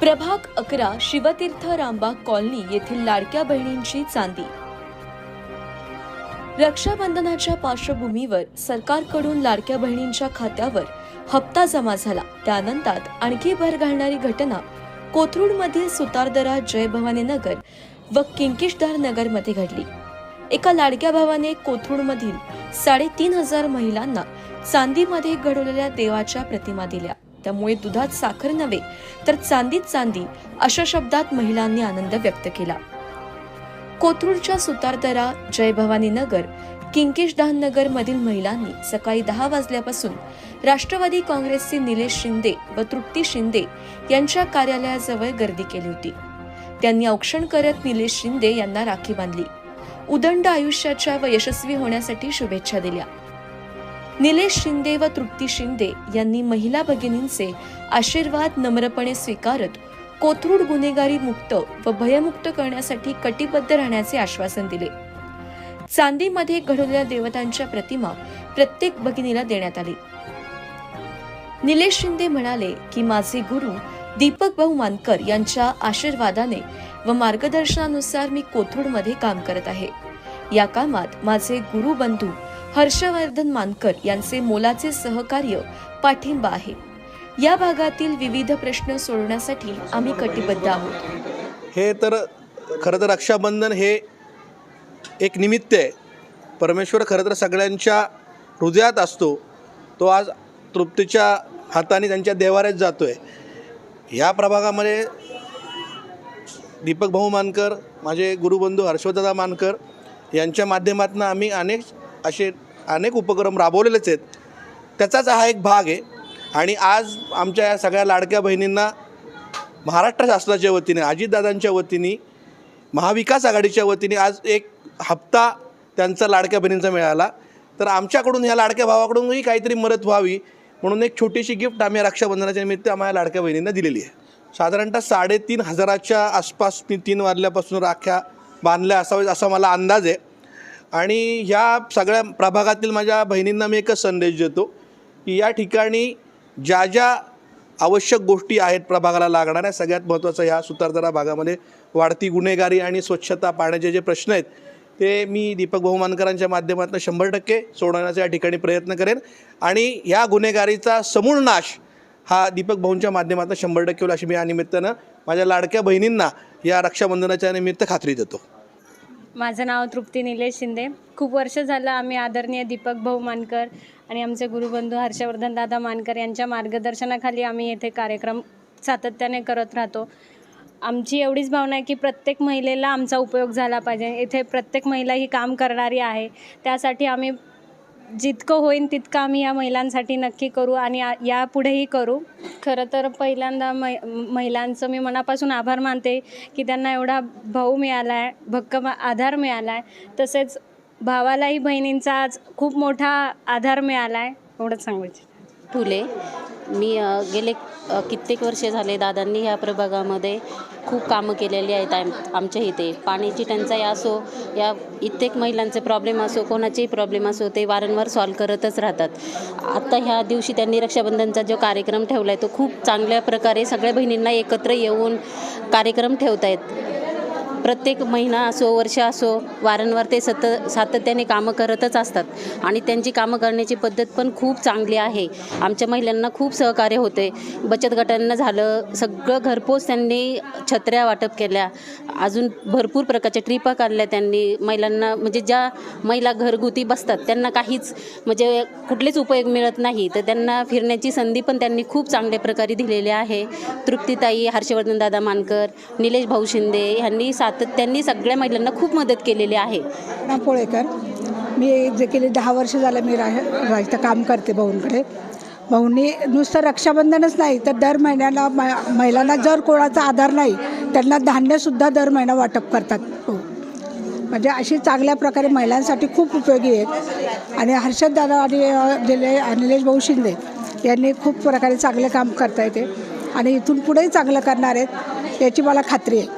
प्रभाग अकरा शिवतीर्थ रामबाग कॉलनी येथील लाडक्या बहिणींची चांदी. रक्षाबंधनाच्या पार्श्वभूमीवर सरकारकडून लाडक्या बहिणींच्या खात्यावर हप्ता जमा झाला. त्यानंतर आणखी भर घालणारी घटना कोथरूडमधील सुतारदरा जय भवानी नगर व किंकिशधार नगरमध्ये घडली. एका लाडक्या भावाने कोथरूडमधील साडेतीन हजार महिलांना चांदीमध्ये घडवलेल्या देवाच्या प्रतिमा दिल्या. त्यामुळे दुधात साखर नव्हे तर चांदीत चांदी अशा शब्दात महिलांनी आनंद व्यक्त केला. कोथरूडच्या सुतारदरा जय भवानी नगर किंकिशदान नगर मधील महिलांनी सकाळी दहा वाजल्यापासून राष्ट्रवादी काँग्रेसचे निलेश शिंदे व तृप्ती शिंदे यांच्या कार्यालयाजवळ गर्दी केली होती. त्यांनी औक्षण करत निलेश शिंदे यांना राखी बांधली. उदंड आयुष्याच्या व यशस्वी होण्यासाठी शुभेच्छा दिल्या. निलेश शिंदे व तृप्ती शिंदे यांनी महिला भगिनींचे आशीर्वाद नम्रपणे स्वीकारत कोथरूड गुन्हेगारी मुक्त व भयमुक्त करण्यासाठी कटिबद्ध राहण्याचे आश्वासन दिले. चांदीमध्ये घडवलेल्या देवतांच्या प्रतिमा प्रत्येक भगिनीला देण्यात आली. निलेश शिंदे म्हणाले की माझे गुरु दीपक भाऊ मानकर यांच्या आशीर्वादाने व मार्गदर्शनानुसार मी कोथरूडमध्ये काम करत आहे. या कामात माझे गुरु बंधू हर्षवर्धन मानकर यांचे मोलाचे सहकार्य पाठिंबा आहे. या भागातील विविध प्रश्न सोडवण्यासाठी आम्ही कटिबद्ध आहोत. हे तर खरं तर रक्षाबंधन हे एक निमित्त आहे. परमेश्वर खरं तर सगळ्यांच्या हृदयात असतो. तो आज तृप्तीच्या हाताने त्यांच्या देवाऱ्यात जातो आहे ह्या प्रभागामध्ये दीपक भाऊ मानकर माझे गुरुबंधू हर्षवर्धदा मानकर यांच्या माध्यमातून आम्ही अनेक असे अनेक उपक्रम राबवलेलेच आहेत. त्याचाच हा एक भाग आहे. आणि आज आमच्या या सगळ्या लाडक्या बहिणींना महाराष्ट्र शासनाच्या वतीने अजितदादांच्या वतीने महाविकास आघाडीच्या वतीने आज एक हप्ता त्यांचा लाडक्या बहिणींचा मिळाला. तर आमच्याकडून ह्या लाडक्या भावाकडूनही काहीतरी मदत व्हावी म्हणून एक छोटीशी गिफ्ट आम्ही रक्षाबंधनाच्या निमित्त आम्हाला लाडक्या बहिणींना दिलेली आहे. साधारणतः साडेतीन हजाराच्या आसपास मी तीन वाजल्यापासून राख्या बांधल्या असावेत असा मला अंदाज आहे. आणि ह्या सगळ्या प्रभागातील माझ्या बहिणींना मी एकच संदेश देतो की या ठिकाणी ज्या ज्या आवश्यक गोष्टी आहेत प्रभागाला लागणाऱ्या सगळ्यात महत्त्वाचं ह्या सुतारदरा भागामध्ये वाढती गुन्हेगारी आणि स्वच्छता पाण्याचे जे प्रश्न आहेत ते मी दीपक बहुमानकरांच्या माध्यमातून शंभर टक्के सोडवण्याचा या ठिकाणी प्रयत्न करेन. आणि ह्या गुन्हेगारीचा समूळ नाश हा दीपक भाऊंच्या माध्यमातून शंभर टक्के होईल अशी मी या निमित्तानं माझ्या लाडक्या बहिणींना या रक्षाबंधनाच्या निमित्त खात्री देतो. माझं नाव तृप्ती निलेश शिंदे. खूप वर्ष झालं आम्ही आदरणीय दीपक भाऊ मानकर आणि आमचे गुरुबंधू हर्षवर्धन दादा मानकर यांच्या मार्गदर्शनाखाली आम्ही येथे कार्यक्रम सातत्याने करत राहतो. आमची एवढीच भावना आहे की प्रत्येक महिलेला आमचा उपयोग झाला पाहिजे. इथे प्रत्येक महिला ही काम करणारी आहे. त्यासाठी आम्ही जितकं होईन तितकं आम्ही या महिलांसाठी नक्की करू आणि या- यापुढेही करू. खरं तर पहिल्यांदा मै महिलांचं मी मनापासून आभार मानते की त्यांना एवढा भाऊ मिळाला आहे भक्कम आधार मिळाला आहे तसेच भावालाही बहिणींचा आज खूप मोठा आधार मिळाला आहे एवढंच सांगू इच्छिते फुले. मी गेले कित्येक वर्षे झाले दादांनी ह्या प्रभागामध्ये खूप कामं केलेली आहेत आम आमच्या इथे. पाण्याची टंचाई असो या कित्येक महिलांचे प्रॉब्लेम असो कोणाचेही प्रॉब्लेम असो ते वारंवार सॉल्व करतच राहतात. आत्ता ह्या दिवशी त्यांनी रक्षाबंधनचा जो कार्यक्रम ठेवला आहे तो खूप चांगल्या प्रकारे सगळ्या बहिणींना एकत्र येऊन कार्यक्रम ठेवत आहेत प्रत्येक महिना असो वर्ष असो वारंवार ते सत सातत्याने कामं करतच असतात. आणि त्यांची कामं करण्याची पद्धत पण खूप चांगली आहे. आमच्या महिलांना खूप सहकार्य होते. बचत गटांना झालं सगळं घरपोच त्यांनी छत्र्या वाटप केल्या. अजून भरपूर प्रकारच्या ट्रिपा काढल्या त्यांनी. महिलांना म्हणजे ज्या महिला घरगुती बसतात त्यांना काहीच म्हणजे कुठलेच उपयोग मिळत नाही. तर त्यांना फिरण्याची संधी पण त्यांनी खूप चांगल्या प्रकारे दिलेली आहे. तृप्तीताई हर्षवर्धन दादा मानकर निलेश भाऊ शिंदे ह्यांनी सातत्याने सगळ्या महिलांना खूप मदत केलेली आहे. ना पोळेकर मी जे केले दहा वर्ष झालं मी रा रा- काम करते भाऊंकडे. भाऊंनी नुसतं रक्षाबंधनच नाही तर दर महिन्याला म महिलांना जर कोणाचा आधार नाही त्यांना धान्यसुद्धा दर महिना वाटप करतात. हो. म्हणजे अशी चांगल्या प्रकारे महिलांसाठी खूप उपयोगी आहेत. आणि हर्षद दादा आणि दिले निलेश भाऊ शिंदे यांनी खूप प्रकारे चांगले काम करता येते आणि इथून पुढेही चांगलं करणार आहेत याची मला खात्री आहे.